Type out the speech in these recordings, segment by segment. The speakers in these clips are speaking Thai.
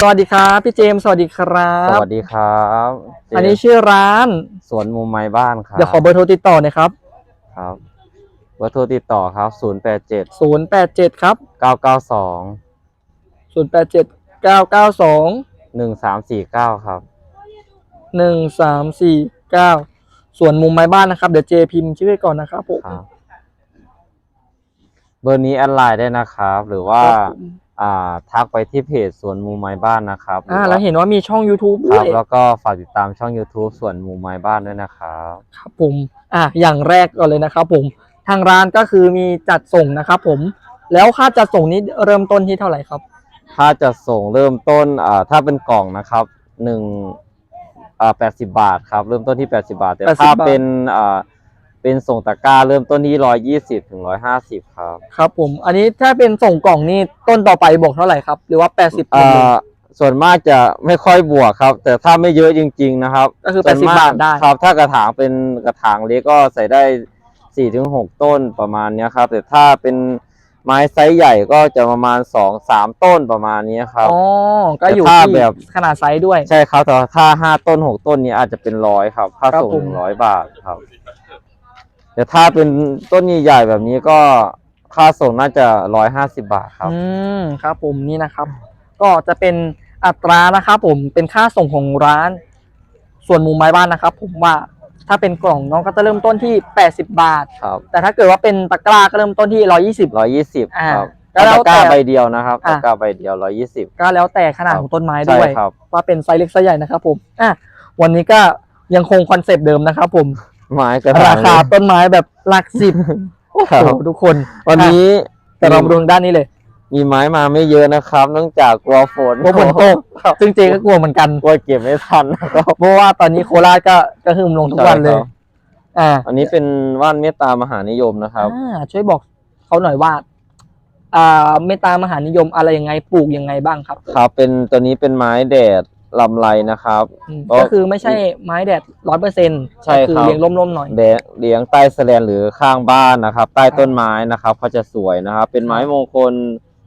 สวัสดีครับพี่เจมส์สวัสดีครัสบวัสดีครับเจอันนี้ชื่อร้าน สวนมุมไม้บ้านครับ เดี๋ยวขอเบอร์โทรติดต่อหน่อยครับ ครับเบอร์โทรติดต่อครับ 0 8 7 087 ครับ 9 9 2 087 992 1 3 4 9 ครับ 1349 ส่วนมุมไม้บ้านนะครับ เดี๋ยวเจพิมพ์ชื่อไว้ก่อนนะครับผมครับ เบอร์นี้แอดไลน์ได้นะครับ หรือว่า ครับผม อ่าทักไปที่เพจสวนมุมไม้บ้านนะครับอ่ารือแล้วเห็นว่ามีช่อง YouTube คด้รัวบยแล้วก็ฝากติดตามช่อง YouTube สวนมุมไม้บ้านด้วยนะครับ ครับผมอะอย่างแรกก่อนเลยนะครับผมทางร้านก็คือมีจัดส่งนะครับผมแล้วค่าจัดส่งนี้เริ่มต้นที่เท่าไหร่ครับ ถ้าจะส่งเริ่มต้นอ่าถ้าเป็นกล่องนะครับหนึ่งอ่าแปดสิบาทครับ เริ่มต้นที่แปดสิบาท แต่80ถ้าบาท เป็นอ่า เป็นส่งตะกร้าเริ่มต้นที่ร้อยยี่สิบถึงร้อยห้าสิบครับครับผม อันนี้ถ้าเป็นส่งกล่องนี่ต้นต่อไปบอกเท่าไหร่ครับ หรือว่า80อ่าส่วนมากจะไม่ค่อยบวกครับ แต่ถ้าไม่เยอะจริง ๆ นะครับก็คือส่วน80มบาทได้ครับ ถ้ากระถางเป็นกระถางเล็กก็ใส่ได้สี่ถึงหกต้นประมาณเนี้ยครับ แต่ถ้าเป็นไม้ไซส์ใหญ่ก็จะประมาณสองสามต้นประมาณนี้ครับอ๋อก็อยู่แต่ถ้าที่แบบขนาดไซส์ด้วย ใช่ครับแต่ถ้าห้าต้นหกต้นนี้อาจจะเป็นร้อยครับค่าครับส่งผหมนึ่งร้อยบาทครับ แต่ถ้าเป็นต้นใหญ่ๆแบบนี้ก็ค่าส่งน่าจะร้อยห้าสิบาทครับ อืมครับผมนี่นะครับ ก็จะเป็นอัตรานะครับผมเป็นค่าส่งของร้าน ส่วนมุมไม้บ้านนะครับ ผมว่าถ้าเป็นกล่องน้องก็จะเริ่มต้นที่ 80 บาท ครับแต่ถ้าเกิดว่าเป็นตะกร้าก็เริ่มต้นที่ 120 ร้อยยี่สิบอ่าครับก็แล้วตะกร้าแต่ ใบเดียวนะครับอะ ตะกร้าใบเดียวร้อยยี่สิบ ก็แล้วแต่ขนาดครับ ของต้นไม้ใช่ด้วย ครับ ว่าเป็นไซส์เล็กไซส์ใหญ่นะครับผม อะ วันนี้ก็ยังคงคอนเซปต์เดิมนะครับผม ไม้กระถรางคาต้นไม้แบบหลักสิบโอ้โหครับทุกคน วันนี้อะแต่เรามาดูทางด้านนี้เลย มีไม้มาไม่เยอะนะครับเนื่องจากกลัวฝนเพราะฝนตกซึ่งเจก็กลัวเหมือนกันกลัวเก็บไม่ทันนะครับเพราะว่าตอนนี้โคราชก็ก็หึมลงทุกวันเลยใช่ครับอ่า อันนี้เป็นว่านเมตตามหานิยมนะครับอ่าช่วยบอกเขาหน่อยว่าอ่าเมตตามหานิยมอะไรยังไงปลูกยังไงบ้างครับ ครับ เป็นตัวนี้เป็นไม้แดด ลำไรนะครับ อืมก็ก็คือไม่ใช่ไม้แดดร้อยเปอร์เซ็นต์ใช่คือครับ เลี้ยงร่มๆหน่อยแดดเลี้ยงใต้แสแลนหรือข้างบ้านนะครับ ใต้ต้นไม้นะครับเขาจะสวยนะครับ เป็นไม้มงคล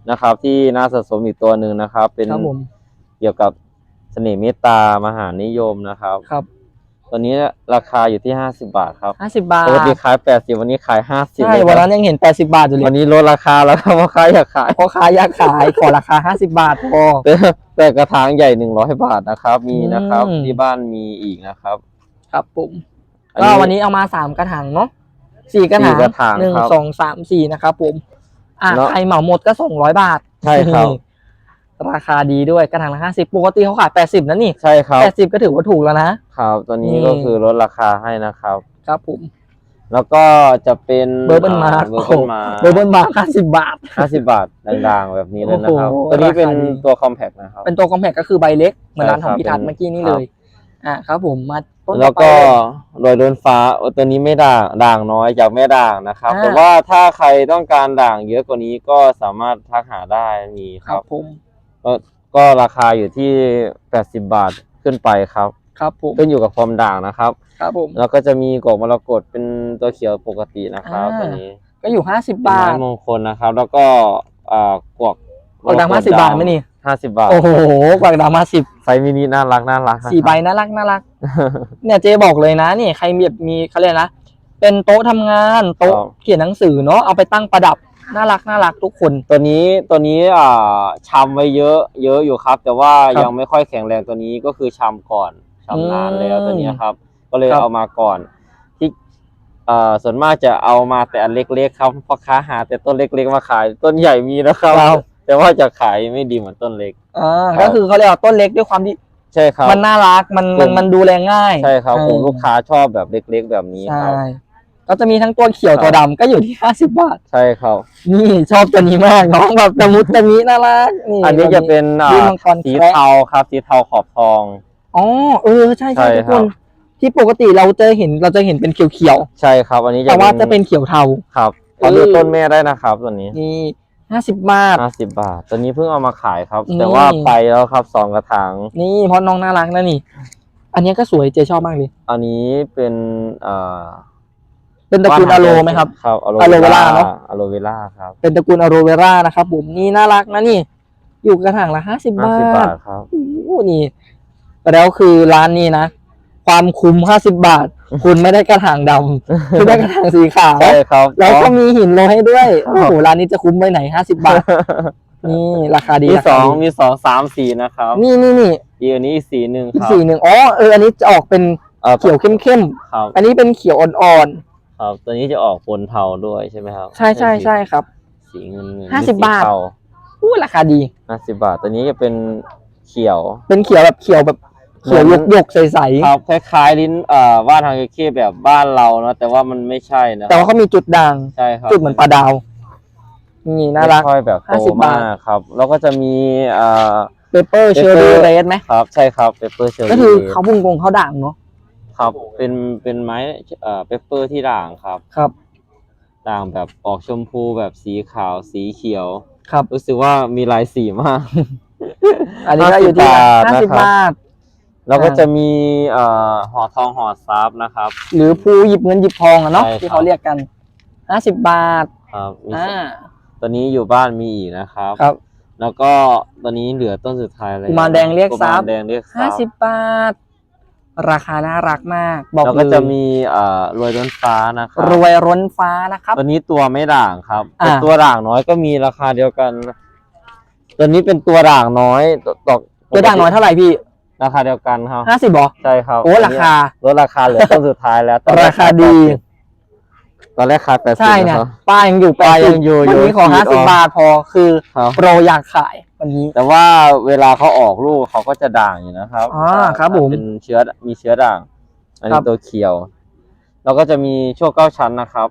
นะครับ ที่น่าสะสมอีกตัวหนึ่งนะครับ เป็นครับผม เกี่ยวกับเสน่ห์เมตตามหานิยมนะครับ ครับ ตัวนี้ราคาอยู่ที่ห้าสิบาทครับห้าสิบบาทปกติขายแปดสิบวันนี้ขายห้าสิบใช่วันนั้นยังเห็นแปดสิบาทอยู่เลวันยนี้ลดราคาแล้วครับเพราะใครอยากขายพ่อค้าอยากขายขอราคาห้าสิบาทพอแต่แต่กระถางใหญ่หนึ่งร้อยบาทนะครับ มีนะครับอืมที่บ้านมีอีกนะครับ ครับผมอัก็วันนี้เอามาสามกระถางเนาะสี่กระถางสี่กระถางหนึ่งครับสองสามสี่นะครับผมอะเนอะใครเหมาหมดก็ส่งร้อยบาท ใช่ครับ ราคาดีด้วยกระถางละห้าสิบปกติเขาขายแปดสิบนะนี่ใช่ครับแปดสิบก็ถือว่าถูกแล้วนะ ครับตัวนี้นี่ก็คือลดราคาให้นะครับ ครับผม แล้วก็จะเป็นเบอร์เบิลมาร์เบอร์เบิลมาเบอร์เบิลมาห้าสิบบาทห้าสิบบาทด่างๆแบบนี้เลยนะครับโอ้โหตัวนี้เป็นราคาดีตัวคอมแพคนะครับ เป็นตัวคอมแพคก็คือใบเล็กเหมือนร้านของใช่ครับพี่ทัศน์เป็นเมื่อกี้นี่ครัเลบยอะครับผมมาต้นแล้วต่อไปก็เลยรอยโดนฟ้าโอ้ตัวนี้ไม่ด่างด่างน้อยจากแม่ด่างนะครับอ่าแต่ว่าถ้าใครต้องการด่างเยอะกว่านี้ก็สามารถทักหาได้มีคครัรับบผม ก็ก็ราคาอยู่ที่80บาทขึ้นไปครับ ครับผม ขึ้นอยู่กับความด่างนะครับ ครับผม แล้วก็จะมีกบมรกตเป็นตัวเขียวปกตินะครับอ่า ตัวนี้ก็อยู่ห้าสิบเป็นบาทไม้มงคลนะครับ แล้วก็อ่ากวกกวกดำ50บาทไหมนี่ ห้าสิบบาทโอ้โหกวางดำมาสิบไซส์มินิน่ารักน่ารักนะครับ สี่ใบ น่ารักน่ารัก เนี่ยเจ๊บอกเลยนะนี่ใครมีแบบมีเขาเรียกนะ เป็นโต๊ะทำงาน โต๊ะครับ เขียนหนังสือเนาะเอาไปตั้งประดับ น่ารักน่ารักทุกคน ตัวนี้ตัวนี้อ่าชำไว้เยอะ เยอะอยู่ครับ แต่ว่าครับยังไม่ค่อยแข็งแรงตัวนี้ก็คือชำก่อนชำนานแล้วอืมตัวนี้ครับ ก็เลยครับ เอามาก่อน ที่เอ่อส่วนมากจะเอามาแต่อันเล็กๆครับพ่อค้าหาแต่ต้นเล็กๆมาขายต้นใหญ่มีนะครับ แต่ว่าจะขายไม่ดีเหมือนต้นเล็ก อ่าครับ ก็คือเขาเรียกว่าต้นเล็กด้วยความที่ใช่ครับ มันน่ารักมันกลุ่มันมมันดูแลง่ายใช่ครับเออกลุ่มลูกค้าชอบแบบเล็กๆแบบนี้ใช่ครับ ก็จะมีทั้งตัวเขียวครับตัวดำก็อยู่ที่ห้าสิบบาท ใช่ครับ นี่ชอบตัวนี้มากน้องแบบตะมุตะมิน่ารักนี่อันนี้จะเป็นอ่ายื่นมังกรสีแคระ เทาครับสีเทาขอบทอง อ๋อเออใช่ใช่ใช่ทุกคครับนที่ปกติเราจะเห็นเราจะเห็นเป็นเขียวใช่ครับ อันนี้ๆแต่ว่าจะเป็นเขียวเทา ครับขเอออดูต้นแม่ได้นะครับตัวนี้นี่ห้าสิบบาท ห้าสิบบาท ตัวนี้เพิ่งเอามาขายครับนี่แต่ว่าไปแล้วครับสองกระถาง นี่เพราะน้องน่ารักนะนี่ อันนี้ก็สวยเจชอบมากเลย อันนี้เป็นเอ่อ เป็นตระกูลอะโลไหมครับ ครับอะโลอะโลเวล่าเนอะอะโลเวล่าครับเป็นตระกูลอะโรเวรานะครับผมนี่น่ารักนะนี่ อยู่กระถางละห้าสิบห้าบาสิบบาททครับ โอ้โหนี่ แล้วคือร้านนี้นะ ความคุ้มห้าสิบบาท คุณไม่ได้กระถางดำคุณได้กระถางสีขาว ใช่ครับแล้วก็อ๋อมีหินโรยให้ด้วย โอ้โหร้านนี้จะคุ้มไปไหนห้าสิบบาท นี่ราคาดีมีราสคาองดีมีสองสามสีนะครับนี่นี่นี่อีกอันนี้อีกสีหนึ่งอีกครับสีหนึ่งอ๋อเอออันนี้จะออกเป็นเอ่อเขียวเข้มเข้มครับๆอันนี้เป็นเขียวอ่อน ครับตัวนี้จะออกปนเทาด้วยใช่ไหมครับๆใช่ใช่ใช่ครับ สีเงินเงินห้าสิบบาท อู้ราคาดีห้าสิบบาท ตัวนี้จะเป็นเขียว เป็นเขียวแบบเขียวแบบเขียวเหมืหยอนกหยกๆใสครับคล้ายๆลิ้นเอ่อว่านทางเคแบบบ้านเรานะแต่ว่ามันไม่ใช่นะๆแต่ว่าเขามีจุดด่างใช่ครับจุดเหมือนปลาดาวนี่น่ารักไม่ค่อยแบบโต50บาทมากครับ แล้วก็จะมีเอ่อเปเปอร์เชอร์รี่ Pepper เรดไหมครับ ใช่ครับเปเปอร์เชอร์ก็คือเขาบุงกงเขาด่างเนาะ ครับเป็นเป็นไม้เอ่อเปเปอร์ที่ด่างครับครับด่างแบบออกชมพูแบบสีขาวสีเขียว ครับ รู้สึกว่ามีหลายสีมาก อันนี้ก็อยู่ที่50ห้าสิบบาทแล้วก็จะมีเอ่อห่อทองห่อซับนะครับ หรือภูหยิบเงินหยิบทองอะเนาะใช่ครับ ที่เขาเรียกกันห้าสิบบาทครับมีอ่าตัวนี้อยู่บ้านมีอีกนะครับ ครับ แล้วก็ตัวนี้เหลือต้นสุดท้ายเลยกุมารแดงเรียกทรัพย์ กุมารแดงเรียกทรัห้าพย์ สิบบาท ราคาน่ารักมาก บอกแล้วเลก็จะยมีเอ่อรวยล้นฟ้านะครับรวยร้นฟ้านะครับ ตัวนี้ตัวไม่ด่างครับอ่า แต่ตัวด่างน้อยก็มีราคาเดียวกัน ตัวนี้เป็นตัวด่างน้อยตตกตัวด่างน้อยเท่าไหร่พี่ราคาเดียวกันครับห้าสิบหรอใช่ครับโอ้ราคา ลดราคาเหลือต้นสุดท้ายแล้วตอนแกราคาดี ตอนแรกขายแปดสิบใช่เนี่ยนะครับ ป้ายังอยู่ป้ายังอยู่วันนี้ขออยู่ห้าสิบบาทพอคือครับ โปรอยากขาย วันนี้ แต่ว่าเวลาเขาออกลูกเขาก็จะด่างอยู่นะครับอ่าครับผมเป็นเชื้อมีเชื้อด่าง อันครันี้บ ตัวเขียว แล้วก็จะมีโชคเก้าชั้นนะครับ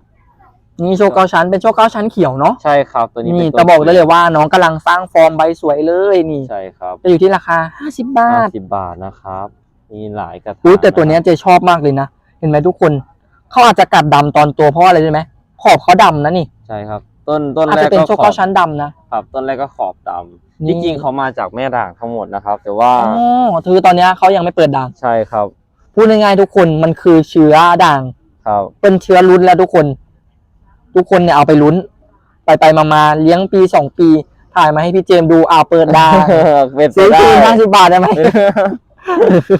นี่โชว์เก้าชั้นเป็นโชว์เก้าชั้นเขียวเนาะใช่ครับ ตัวนี้นี่เป็นจะบอกได้เลยว่าน้องกำลังสร้างฟอร์มใบสวยเลยนี่ใช่ครับจะอยู่ที่ราคาห้าสิบบาห้าทสิบบาทนะครับ มีหลายกระถางอุ้ยแต่ตัวเนี้ยะครับเจชอบมากเลยนะ เห็นไหมทุกคนเขาอาจจะกัดดำตอนตัวเพราะอะไรรู้ไหมขอบเขาดำนะนี่ ใช่ครับ ต้นต้นอาจแรจะกเป็นก็โชว์ขอเก้าบชั้นดำนะ ครับต้นแรกก็ขอบดนี่ำที่จริงเขามาจากแม่ด่างทั้งหมดนะครับ แต่ว่าอ๋อคือตอนเนี้ยเขายังไม่เปิดด่าง ใช่ครับพูดง่ายๆทุกคนมันคือเชื้อด่าง ครับเป็นเชื้อลุ้นแล้วทุกคน ทุกคนเนี่ยเอาไปลุ้น ไปไปมามาๆเลี้ยงปีสองปี ถ่ายมาให้พี่เจมส์ดูอ่าเปิดด่างเป็นไปซื้อได้คืนห้าสิบบาทได้ไหม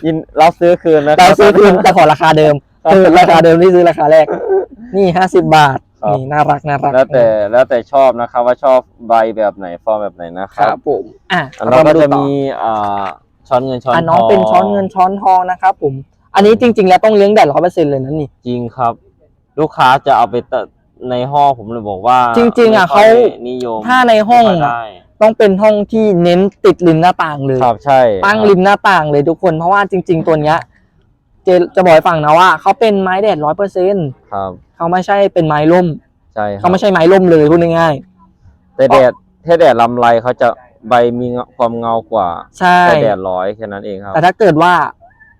ยินรับซื้อคืนนะคเรารับ ซื้อคืนแต่ขอราคาเดิมคือราคาเดิมที่ซื้อราคาแรก นี่ห้าสิบบาท ครับนี่น่ารักน่ารักแล้วแต่แล้วแต่ชอบนะครับ ว่าชอบใบแบบไหนฟอร์มแบบไหนนะคครัรับบผมอะแล้วก็เราาดูจะต่อมีอ่าช้อนเงินช้อนอะทน้ององเป็นช้อนเงินช้อนทองนะครับผม อันนี้จริง ๆ แล้วต้องเลี้ยงแดดร้อยเปอร์เซ็นต์เลยนะนี่ จริงครับ ลูกค้าจะเอาไปตะในห้องผมเลยบอกว่าจริงๆอะไม่ค่ยเขา นิยมถ้าในห้องไม่ค่ยอะได้ต้องเป็นห้องที่เน้นติดริมหน้าต่างเลย ครับใช่ตั้งครับริมหน้าต่างเลยทุกคนเพราะว่าจริง ๆ ตัวเนี้ยเจจะบอกให้ฟังนะว่าเขาเป็นไม้แดดร้อยเปอร์เซ็นต์ครับ เขาไม่ใช่เป็นไม้ร่ม ใช่ครับเขาไม่ใช่ไม้ร่มเลยพูดง่ายแต่แดดถ้าแดดลำไรเขาจะใบมีเงาความเงากว่าๆใช่ แต่แดดร้อยแค่นั้นเองครับ แต่ถ้าเกิดว่า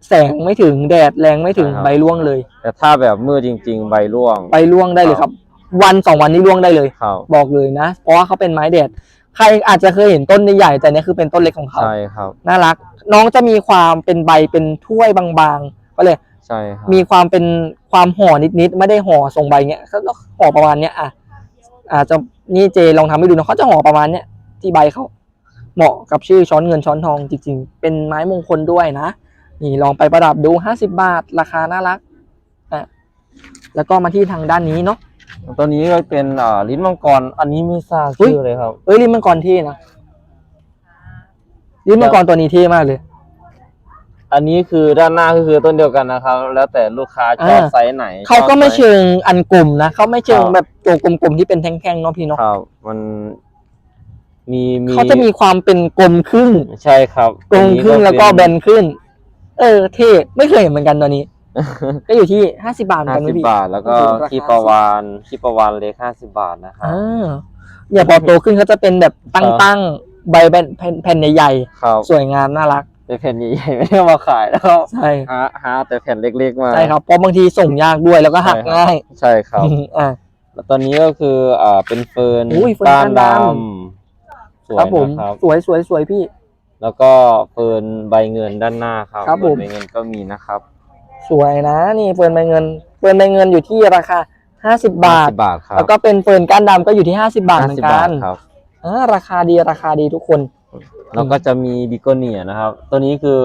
แสงไม่ถึงแดดแรงไม่ถึงใช่ครับ ใบร่วงเลย แต่ถ้าแบบมืดจริง ๆ ใบร่วงใบร่วงได้เลยครับ วันสองวันนี้ร่วงได้เลย ครับบอกเลยนะ เพราะว่าเขาเป็นไม้แดด ใครอาจจะเคยเห็นต้นใหญ่ๆแต่เนี่ยคือเป็นต้นเล็กของเขา ใช่ครับ น่ารัก น้องจะมีความเป็นใบเป็นถ้วยบางๆ ก็เลย ใช่ครับมีความเป็นความห่อนิดๆไม่ได้ห่อทรงใบเงี้ยก็ห่อประมาณเนี้ยอะอาจจะนี่เจลองทำให้ดูนะเขาจะห่อประมาณเนี้ยที่ใบเขาเหมาะกับชื่อช้อนเงินช้อนทองจริง ๆ เป็นไม้มงคลด้วยนะ นี่ลองไปประดับดูห้าสิบาท ราคาน่ารักอะแล้วก็มาที่ทางด้านนี้เนาะ ตัวนี้ก็เป็นอ่าลิ้นมังกรอันนี้ไม่ทราบอุ๊ย ชื่อเลยครับ เอ้ยลิ้นมังกรเท่นะลิ้นมังกรตัวนี้เท่มากเลย อันนี้คือด้านหน้าก็คือต้นเดียวกันนะครับ แล้วแต่ลูกค้าชอบอ่า ไซส์ไหนเขาก็ไม่ชอบซส์ เชิงอันกลุ่มนะเขาไม่เชิงครับ แบบตัวกลมๆที่เป็นแท่งๆเนาะพี่เนาะครับ มันมีมีเขาจะมีความเป็นกลมครึ่งใช่ครับกลมครึ่งอัแล้วก็แบเป็นขึ้นเออเท่ไม่เคยเห็นเหมือนกันตัวนี้ ก็อยู่ที่ห้าสิบาทเหมือนห้ากันไหมสิบพี่ บาท แล้วก็โอ้โหราคาคีปาวานคีปาวานเล็กห้าสิบาทนะครับ อ่าอย่าพอโตขึ้นเขาจะเป็นแบบตั้งๆใบแผ่นแผ่นแผ่นใหญ่ครับ ๆสวยงามน่ารัก แต่แผ่นใหญ่ๆไม่ได้เอามาขายแล้วใช่หาหาแต่แผ่นเล็กๆมาใช่ครับเพราะบางทีส่งยากด้วยแล้วก็หักใช่ครับง่ายใช่ครับอ่าแล้วตอนนี้ก็คืออ่าเป็นเฟิร์นอุ้ยเฟิร์นก้านก้านดดำสวครัยบผมนะครับสวยสวยสวยพี่ แล้วก็เฟิร์นใบเงินด้านหน้าครับครับผมใบเงินก็มีนะครับ สวยนะนี่เฟิร์นใบเงินเฟิร์นใบเงินอยู่ที่ราคาห้าสิบบาทสิบบาทครับแล้วก็เป็นเฟิร์นก้านดำก็อยู่ที่ห้าสิบาทเหมือน50กับานทครับอ่าราคาดีราคาดีทุกคน แล้วก็จะมีบิโกเนียนะครับ ตัวนี้คือ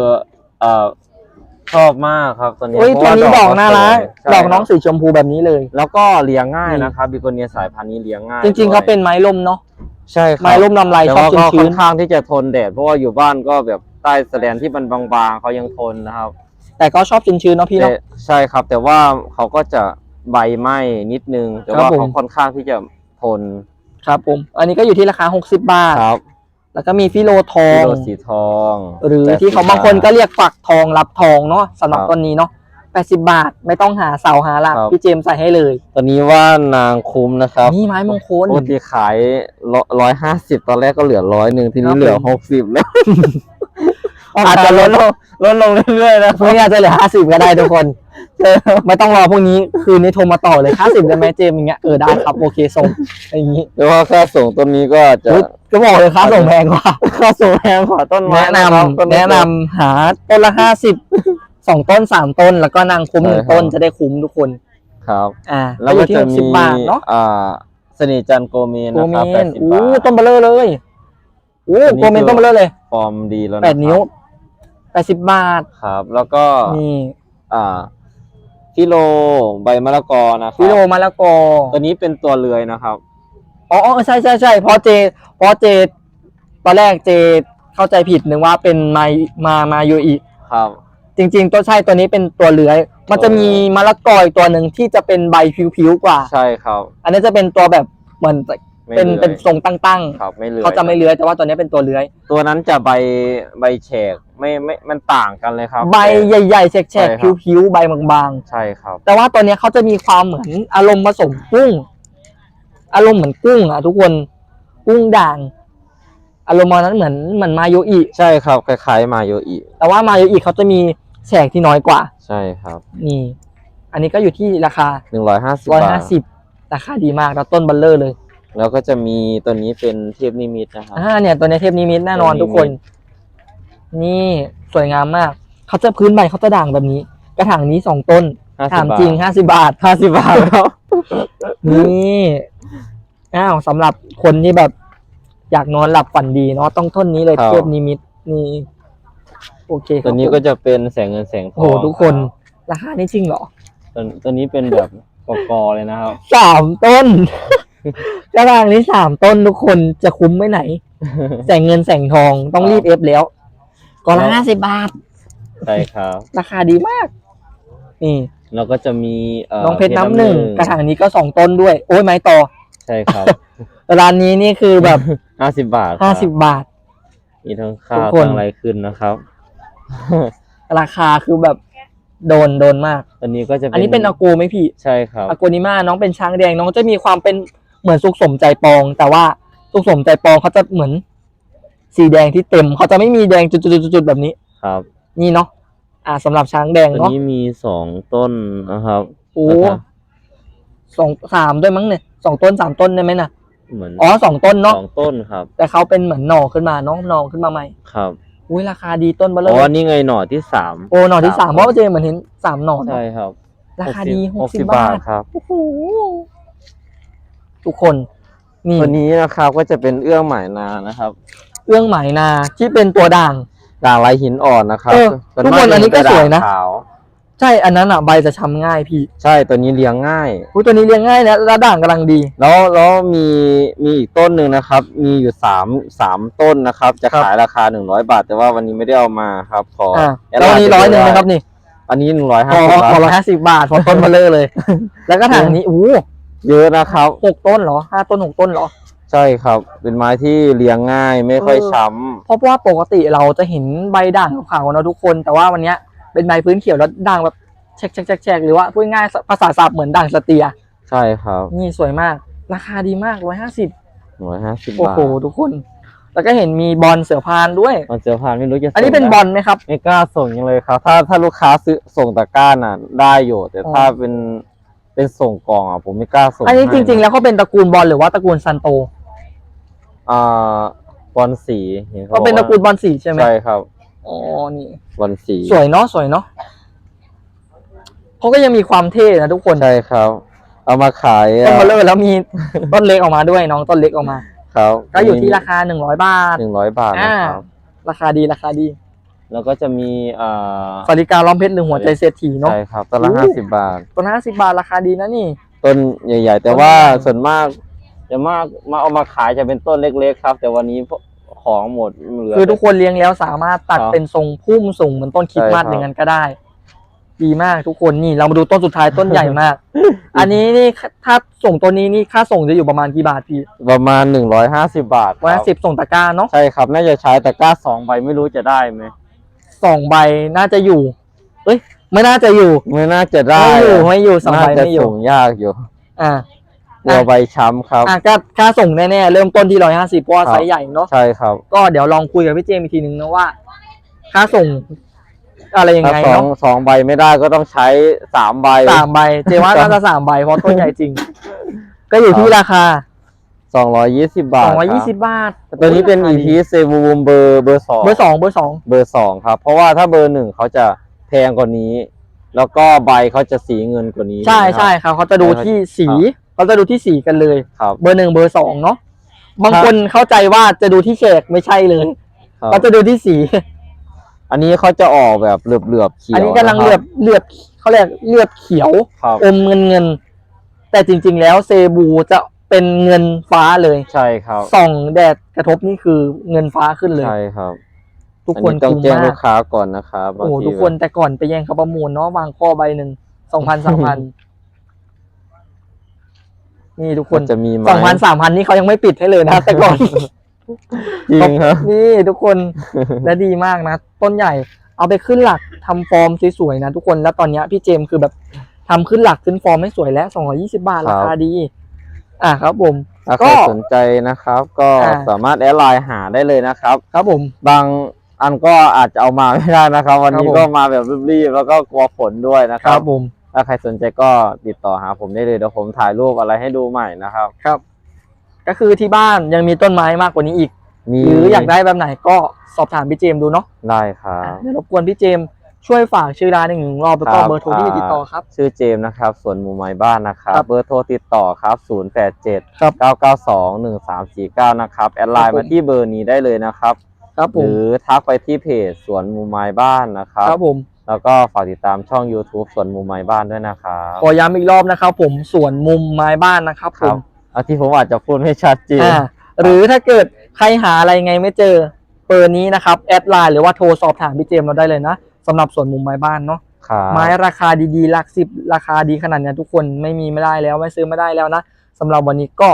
เอ่อชอบมากครับตัวนี้เฮ้ยเพตัวราะานี้ดอกน่ารักใช่ดอกน้องครับสีชมพูแบบนี้เลย แล้วก็เลี้ยงง่ายนี่นะครับบิโกเนียสายพันธุ์นี้เลี้ยงง่ายจริง ๆเขาด้วยเป็นไม้ลมเนาะใช่ครับ ไม้ร่มลำไรแต่ชอบว่าก็ชื้ค่อนนข้างที่จะทนแดดเพราะว่าอยู่บ้านก็แบบใต้แสแลนที่มันบางๆเขายังทนนะครับๆแต่ก็ชอบชื้นๆเนาะพี่แต่เนาะ ใช่ครับ แต่ว่าเขาก็จะใบไหม้นิดนึง แต่ครับว่าผม เขาค่อนข้างที่จะทนครับผม อันนี้ก็อยู่ที่ราคา 60 บาท ครับ แล้วก็มีฟิโลทอกิงโลสีทอง หรือ80ที่เขาบางคนก็เรียกฝักทองรับทองเนาะสำหรับครับ ต้นนี้เนาะ80 บาทไม่ต้องหาเสาหาหลักครับ พี่เจมส์ใส่ให้เลย ตัวนี้ว่านางคุ้มนะครับนี่ไม้มงคล ปกติขายร้อยห้าสิบตอนแรกก็เหลือร้อยหนึ่งทีครันี้บ เหลือผมหกสิบแล้วอาอาจจจะจะลลดดลลงงลดลงเรื่อยๆนะพรุ่งนี้อาจจะเหลือ 50 ก็ได้ทุกคน ไม่ต้องรอพรุ่งนี้คืนนี้โทรมาต่อเลย50ได้ไหมเจมส์อย่างเงี้ยเออได้ครับโอเคส่งอย่างงี้แต่ว่าค่าส่งต้นนี้ก็จะอุ๊ยก็บอกเลยค่าส่งแพงกว่าค่าส่งแพงกว่าต้นไม้แนะนครับต้ำแนะนำหาต้นละห้าสิบสองต้นสามต้น แล้วก็นางคุ้มหนึ่งใช่ครับต้นจะได้คุ้มทุกคน ครับ อ่าแล้วอก็ยู่ที่จะหกสิมีบบาทเนาะอ่าเสน่ห์จันทร์โกเมนโกนะเมครับแปนดสิบอู้บาท ต้นเบลเลอร์เลยอู้อันนี้ โกเมนคือต้นเบลเลอร์เลยฟอร์มดีแล้วนะแปดนิ้วครับแปดสิบบาทครับ แล้วก็นี่ อ่า ฟิโลใบมะละกอนะครัฟิโลมะละกอตัวนี้เป็นตัวเลื้อยนะครับ อ๋ออ๋อใช่ใช่ใช่เพราะเจเพราะเจ ตอนแรกเจเข้าใจผิดนึกว่าเป็นมามามายูอีครับ จริงๆตัวใช่ตัวนี้เป็นตัวเลื้อย มันจะมีมะละกออีกตัวหนึ่งที่จะเป็นใบผิวๆกว่า ใช่ครับ อันนี้จะเป็นตัวแบบเหมือน ไม่เป็นลื้อยเป็นทรงตั้งครับไม่เลื้อยๆเขาจะไม่เลื้อยแต่ว่าตัวนี้เป็นตัวเลื้อย ตัวนั้นจะใบใบแฉกไม่ไม่มันต่างกันเลยครับ ใบแต่ใหญ่ๆแฉกใช่ๆครับ ผิวๆใบบางใช่ครับ ๆ แต่ว่าตัวเนี้ยเขาจะมีความเหมือนอารมณ์ผสมกุ้ง อารมณ์เหมือนกุ้งอะทุกคนกุ้งด่าง อารมณ์ประมาณนั้นเหมือนเหมือนมาโยอิใช่ครับคล้ายๆมาโยอิแต่ว่ามาโยอิเขาจะมีแฉกที่น้อยกว่า ใช่ครับนี่ อันนี้ก็อยู่ที่ราคา หนึ่งร้อยห้าสิบร้อยบาห้าทสิบราคาดีมากแล้วต้นบัลเลอร์เลย แล้วก็จะมีตัวนี้เป็นเทพนิมิตนะครับ อ่าเนี่ยตัวนี้เทพนิมิตแน่นอนเทพนิมิต ทุกคน นี่สวยงามมาก เขาจะพื้นใบเขาจะด่างแบบนี้ กระถางนี้สองต้น50ถามบาทจริงห้าสิบาทห้าสิบบาทครับนี่อ้าวสำหรับคนที่แบบ อยากนอนหลับฝันดีเนาะต้องต้นนี้เลยครับเทพนิมิตนี่ โอเคครับตัวนี้ก็จะเป็นแสงเงินแสงทโอ้องโหทุกคน ราคานี้จริงเหรอ ตัวตัวนี้เป็นแบบกอๆเลยนะครับ สามต้น กระถางนี้สามต้นทุกคนจะคุ้มไหมไหน แสงเงินแสงทองต้องรีบเอฟแล้วก็ละแล้วห้าสิบบาท ใช่ครับ ราคาดีมาก นี่แล้วก็จะมีเอ่อน้องเพชรน้ำหนึ่งกระถางนี้ก็สองต้นด้วย โอ้ยไม้ต่อ ใช่ครับ ร้านนี้นี่คือแบบห้าสิบบาทครับห้าสิบบาท มีทั้งทุข้ากวคนทั้งอะไรขึ้นนะครับ ราคาคือแบบโดนโดนมากตัวนี้ก็จะอันนี้เป็นอาโกไหมพี่ ใช่ครับอาโกนิมาน้องเป็นช้างแดงน้องจะมีความเป็น เหมือนสุขสมใจปอง แต่ว่าสุขสมใจปองเขาจะเหมือน สีแดงที่เต็มเขาจะไม่มีแดงจุดๆๆๆแบบนี้ ครับ นี่เนาะอ่าสำหรับช้างแดงตัวเนาะนี้มีสองต้นนะครับ โอ้นะครับ สองสามด้วยมั้งเนี่ยสองต้นสามต้นได้ไหมน่ะเหมือนอ๋อสองต้นเนาะสองต้นครับ แต่เขาเป็นเหมือนหน่อขึ้นมาเนาะหน่อขึ้นมาใหม่ครับอุ้ยราคาดีต้นเบลเลอ๋ออร์นี่ไงหน่อที่สามโอ้หน่อที่สามสามเพราะว่าเจเหมือนเห็นสามหน่อเนอะใช่ครับราคาดีหหกกสิสิบบบาบาททครับ โอ้โห ทุกคนนี่ตัวนี้นะครับก็จะเป็นเอื้องหมายนานะครับ เอื้องหมายนาที่เป็นตัวด่างด่างลายหินอ่อนนะครับเออส่วทุกคนมาอันนี้ก็จะสวยนะด่างขาวใช่อันนั้นอะใบจะช้ำง่ายพี่ ใช่ตัวนี้เลี้ยงง่ายอุ้ยตัวนี้เลี้ยงง่ายนะแล้วด่างกำลังดี แล้วแล้วมีมีอีกต้นหนึ่งนะครับ มีอยู่สามสามต้นนะครับ จะครับขายราคาหนึ่งร้อยบาท แต่ว่าวันนี้ไม่ได้เอามาครับขออ่าแอดแล้ววันนี้ไลร้อยหนึ่งไปนะครับนี่ อันนี้หนึ่งร้อยขห้าอสิบบาขอทร้อยห้าสิบบาทเพราะต้นเบลเลอร์เลย แล้วก็ถางนี้อู้ เยอะนะครับ หกต้นเหรอห้าต้นหกต้นเหรอ ใช่ครับ เป็นไม้ที่เลี้ยงง่ายไม่ค่อยเออ ช้เพราะว่าปกติเราจะเห็นใบด่างขาวๆเนอะทุกคน แต่ว่าวันเนี้ยเป็นใบพื้นเขียวแล้วด่างแบบแฉกๆๆๆหรือว่าพูดง่ายๆภาษาศัพท์เหมือนด่างสเตียำใช่ครับนี่สวยมาก ราคาดีมากร้อยห้าสิบร้อยห้าสิบโอ้บาทโหทุกคน แล้วก็เห็นมีบอลเสือพานด้วย มันเจอผ่านไม่รู้จะอันนี้ส่งเป็นได้บอลไหมครับ ไม่กล้าส่งยังเลยครับ ถ้าถ้าลูกค้าซื้อส่งตะกร้าน่ะได้อยู่ แต่อ๋อ ถ้าเป็น เป็นส่งกล่องอะผมไม่กล้าส่งอันนี้จให้ริง ๆ แล้วเขาเป็นตระกูลบอลหรือว่าตระกูลซันโต อ่าบอลสีห็ขาก็เป็นตระกูลบบอลสีใช่ไหมใช่ครับอ๋อนี่ บอลสีสวยเนาะสวยเนาะเขาก็ยังมีความเท่นะทุกคนใช่ครับ เอามาขายต้นเบลเลอร์แล้วมี ต้นเล็กออกมาด้วยน้องต้นเล็กออกมา ครับก็อยู่ที่ราคาหนึ่งร้อยบาท หนึ่งร้อยบาทนะครับอ่าราคาดีราคาดี แล้วก็จะมีเอ่อสาริกาล้อมเพชรหรือหัวใจเศรษฐีเนาะใช่ครับต้นละโอ้ห้าสิบบาทตัวห้าสิบาทราคาดีนะนี่ ต้นใหญ่ ๆ แต่ต้นว่าใหญ่ส่วนมากจะมากมาเอามาขายจะเป็นต้นเล็ก ๆ ครับ แต่วันนี้พวกของหมดเหลือคือทุกคนเลี้ยงแล้วสามารถตัดครับเป็นทรงพุ่มสูงเหมือนต้นคริดมาสใช่ครับอย่างนั้นก็ได้ ดีมากทุกคนนี่เรามาดูต้นสุดท้ายต้นใหญ่มาก อันนี้นี่ถ้าส่งตัวนี้นี่ค่าส่งจะอยู่ประมาณกี่บาทพี่ ประมาณหนึ่งร้อยห้าสิบบาทร้อยครับสิบส่งตะกร้าเนาะใช่ครับน่าจะใช้ตะกร้าสองใบไม่รู้จะได้ไหม สองใบน่าจะอยู่ เอ้ย ไม่น่าจะอยู่ ไม่น่าจะได้ไม่อยู่ไม่อยู่สองใบน่าจะไม่อยู่ส่งยากอยู่อ่ากลัวใบช้ำครับ อะก็ค่าส่งแน่ๆเริ่มต้นที่ร้อยห้าสิบเพราะว่าครับ ไซส์ใหญ่เนาะใช่ครับก็เดี๋ยวลองคุยกับพี่เจมส์อีกทีนึงนะว่า ค่าส่ง อะไรยังถ้าไงสองเนาะสองใบไม่ได้ก็ต้องใช้สามใบ สามใบ เจว่าน่าจะสามใบเพราะต้นใหญ่จริง ก็อยู่ที่ราคา สองร้อยยี่สิบบาสทองร้อยยี่สิคบบาทรับตัวนี้เป็นราอีคาพีดีเซบูมเบอร์เบอร์สองเบอร์สองเบอร์สองเบอร์สองครับ เพราะว่าถ้าเบอร์หนึ่งเขาจะแพงกว่านี้ แล้วก็ใบเขาจะสีเงินกว่านี้ ใช่นะครับใช่ครับเขาจะดูที่สีครับเขาจะดูที่สีกันเลยครับเบอร์หนึ่งเบอร์สองเนาะบางครับคนเข้าใจว่าจะดูที่เฉกไม่ใช่เลยครับเขาจะดูที่สี อันนี้เขาจะออกแบบเหลือบเหลือบๆเขียวอันนี้กำลังะคเลืรัอบเลือบเขาเรียกเลือบเขียวครับอมเงินเงิน แต่จริง ๆ แล้วเซบูจะ เป็นเงินฟ้าเลยใช่ครับส่องแดดกระทบนี่คือเงินฟ้าขึ้นเลยใช่ครับ ทุกอันคนนี้ต้องคุ้มแจ้งมาลูกกค้าก่อนนะครับบางโอ้ทีทุกคนแต่ก่อนไปแย่งเขาประมูลเนาะวางข้อใบหนึ่งสองพันสามพันนี่ทุกคมันนจะมีไหมสองพันสามพันนี่เขายังไม่ปิดให้เลยนะแต่ก่อนจริงครับนี่ทุกคนและดีมากนะต้นใหญ่ เอาไปขึ้นหลักทำฟอร์มสวยๆนะทุกคนแล้วตอนเนี้ยพี่เจมส์คือแบบทำขึ้นหลักขึ้นฟอร์มให้สวยแล้วสองร้อยี่สิบาทครัราบคาดี อะครับผม ถ้าใคก็ รสนใจนะครับ ก็อ่า สามารถแอดไลน์หาได้เลยนะครับ ครับผม บางอันก็อาจจะเอามาไม่ได้นะครับ วันนี้ครับผม ก็มาแบบรีบๆแล้วก็กลัวฝนด้วยนะคครัรับบผม ถ้าใครสนใจก็ติดต่อหาผมได้เลยเดี๋ยวผมถ่ายรูปอะไรให้ดูใหม่นะครับ ครับ ก็คือที่บ้านยังมีต้นไม้มากกว่านี้อีก มีหรืออยากได้แบบไหนก็สอบถามพี่เจมส์ดูเนาะได้ครับเดี๋ยวรบกวนพี่เจมส์ ช่วยฝากชื่อร้านหนึ่งรอบแล้วก็ครับเบอร์โทรที่มีติดต่อครับ ชื่อเจมส์นะครับสวนหมู่ไม้บ้านนะครับครับเบอร์โทรติดต่อครับ0 8 7ครับ9 9 2 1 3 4 9นะครับแอดไลครับผมน์มาที่เบอร์นี้ได้เลยนะครับครับผหมรือทักไปที่เพจสวนหมู่ไม้บ้านนะครับครับผมแล้วก็ฝากติดตามช่อง YouTube สวนหมู่ไม้บ้านด้วยนะครับขอย้ำอีกรอบนะครับ ผมสวนมุมไม้บ้านนะครับคผรับมเอาที่ผมอาจจะพูดไม่ชัดเจนอ่าหรือถ้าเกิดใครหาอะไรไงไม่เจอเบอร์นี้นะครับแอดไลน์หรือว่าโทรสอบถามพี่เจมส์เราได้เลยนะ สำหรับสวนมุมไม้บ้านเนาะครับไม้ราคาดีๆหลักสิบราคาดีขนาดเนี้ยทุกคนไม่มีไม่ได้แล้วไม่ซื้อไม่ได้แล้วนะสำหรับวันนี้ก็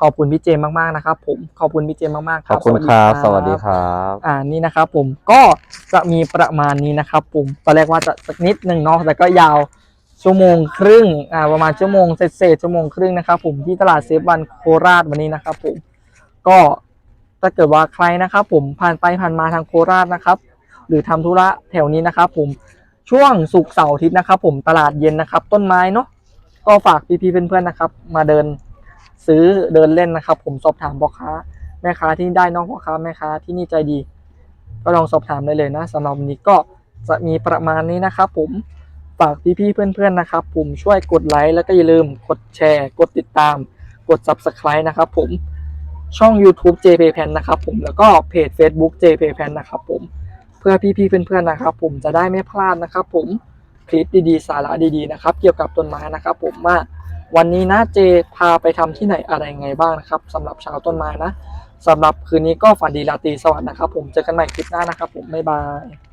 ขอบคุณพี่เจมส์มากๆนะครับ ผมขอบคุณพี่เจมส์มากๆคขรัอบบคุณครับสวัสดีครับอ่านี่นะครับผมก็จะมีประมาณนี้นะครับผมตอนแรกว่าจะสักนิดหนึ่งเนาะแต่ก็ยาวชั่วโมงครึ่งอ่าประมาณชั่วโมงเศษๆชั่วโมงครึ่งนะครับผมที่ตลาดเซฟวันโคราชวันนี้นะครับผมก็ถ้าเกิดว่าใครนะครับผมผ่านไปผ่านมาทางโคราชนะครับ หรือทำธุระแถวนี้นะครับ ผมช่วงศุกเสาร์อาทิตย์นะครับ ผมตลาดเย็นนะครับ ต้นไม้เนาะก็ฝากพี่ๆเพื่อนๆนะครับ มาเดินซื้อเดินเล่นนะครับ ผมสอบถามพ่อค้าแม่ค้าที่ได้น้องพ่อค้าแม่ค้าที่นี่ใจดี ก็ลองสอบถามได้เลยนะสำหรับวันนี้ก็จะมีประมาณนี้นะครับ ผมฝากพี่ๆเพื่อนๆนะครับ ผมช่วยกดไลค์แล้วก็อย่าลืมกดแชร์ กดติดตาม กด subscribe นะครับ ผมช่อง YouTube JP Pen นะครับ ผมแล้วก็เพจ Facebook JP Pen นะครับ ผม พื่อพี่ๆเพื่อนๆนะครับ ผมจะได้ไม่พลาดนะครับ ผมคลิปดีๆ สาระดีๆนะครับ เกี่ยวกับต้นไม้นะครับ ผมว่าวันนี้นะเจพาไปทำที่ไหนอะไรไงบ้างนะครับสำหรับชาวต้นไม้นะสำหรับคืนนี้ก็ฝันดีราตรีสวัสดิ์นะครับ ผมเจอกันใหม่คลิปหน้านะครับ ผมบ๊ายบาย